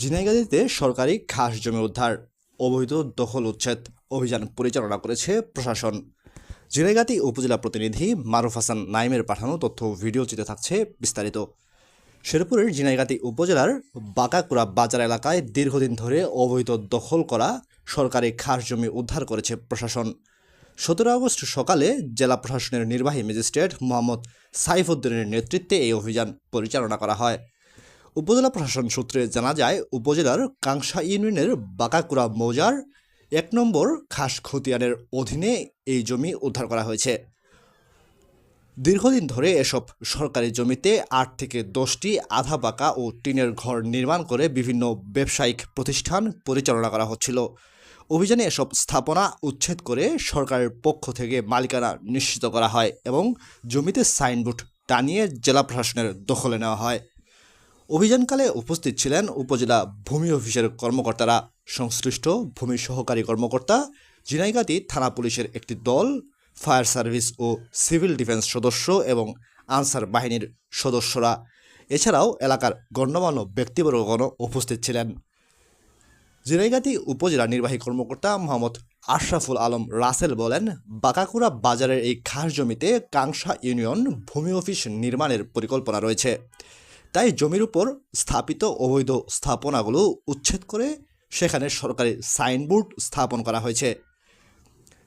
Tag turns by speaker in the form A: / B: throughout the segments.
A: ঝিনাইগাতিতে সরকারি খাস জমি উদ্ধার, অবৈধ দখল উচ্ছেদ অভিযান পরিচালনা করেছে প্রশাসন। ঝিনাইগাতি উপজেলা প্রতিনিধি মারুফ হাসান নাইমের পাঠানো তথ্য ভিডিও চিত্রে থাকছে বিস্তারিত। শেরপুরের ঝিনাইগাতি উপজেলার বাঁকাকুড়া বাজার এলাকায় দীর্ঘদিন ধরে অবৈধ দখল করা সরকারি খাস জমি উদ্ধার করেছে প্রশাসন। সতেরো আগস্ট সকালে জেলা প্রশাসনের নির্বাহী ম্যাজিস্ট্রেট মোহাম্মদ সাইফুদ্দিনের নেতৃত্বে এই অভিযান পরিচালনা করা হয়। উপজেলা প্রশাসন সূত্রে জানা যায়, উপজেলার কাংসা ইউনিয়নের বাঁকাকুড়া মৌজার এক নম্বর খাস খতিয়ানের অধীনে এই জমি উদ্ধার করা হয়েছে। দীর্ঘদিন ধরে এসব সরকারি জমিতে আট থেকে দশটি আধা পাকা ও টিনের ঘর নির্মাণ করে বিভিন্ন ব্যবসায়িক প্রতিষ্ঠান পরিচালনা করা হচ্ছিল। অভিযানে এসব স্থাপনা উচ্ছেদ করে সরকারের পক্ষ থেকে মালিকানা নিশ্চিত করা হয় এবং জমিতে সাইনবোর্ড টানিয়ে জেলা প্রশাসনের দখলে নেওয়া হয়। অভিযানকালে উপস্থিত ছিলেন উপজেলা ভূমি অফিসের কর্মকর্তারা। সংশ্লিষ্ট ভূমি সহকারী কর্মকর্তা জিনাইগাতি থানা পুলিশের একটি দল, ফায়ার সার্ভিস ও সিভিল ডিফেন্স সদস্য এবং আনসার বাহিনীর সদস্যরা। এছাড়াও এলাকার গণ্যমান্য ব্যক্তিবর্গগণ উপস্থিত ছিলেন। জিনাইগাতি উপজেলা নির্বাহী কর্মকর্তা মোহাম্মদ আশরাফুল আলম রাসেল বলেন, বাঁকাকুড়া বাজারের এই খাস জমিতে কাংসা ইউনিয়ন ভূমি অফিস নির্মাণের পরিকল্পনা রয়েছে। তাই জমির উপর স্থাপিত অবৈধ স্থাপনাগুলো উচ্ছেদ করে সেখানে সরকারি সাইনবোর্ড স্থাপন করা হয়েছে।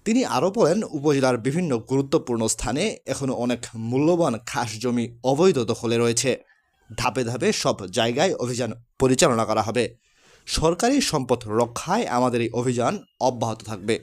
A: তিনি আরও বলেন, উপজেলার বিভিন্ন গুরুত্বপূর্ণ স্থানে এখনও অনেক মূল্যবান খাস জমি অবৈধ দখলে রয়েছে। ধাপে ধাপে সব জায়গায় অভিযান পরিচালনা করা হবে। সরকারি সম্পদ রক্ষায় আমাদের এই অভিযান অব্যাহত থাকবে।